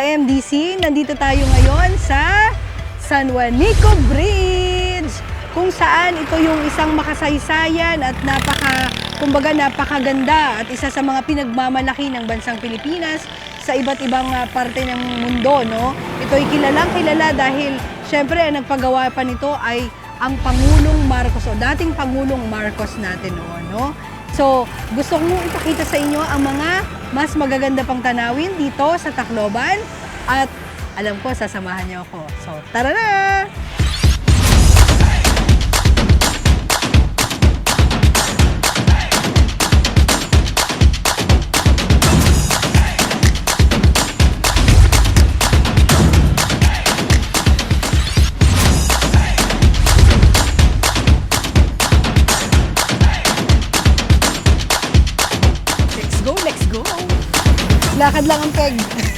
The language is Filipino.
ka-MDC, nandito tayo ngayon sa San Juanico Bridge kung saan ito yung isang makasaysayan at napaka, kumbaga napakaganda at isa sa mga pinagmamalaki ng bansang Pilipinas sa iba't ibang ah, parte ng mundo, no? Ito'y kilalang kilala dahil syempre ang nagpagawa pa nito ay ang Pangulong Marcos o dating Pangulong Marcos natin noon, no? So, gusto kong ipakita sa inyo ang mga mas magaganda pang tanawin dito sa Tacloban at alam ko sasamahan niyo ako. So, tara na! Lakad lang ang peg.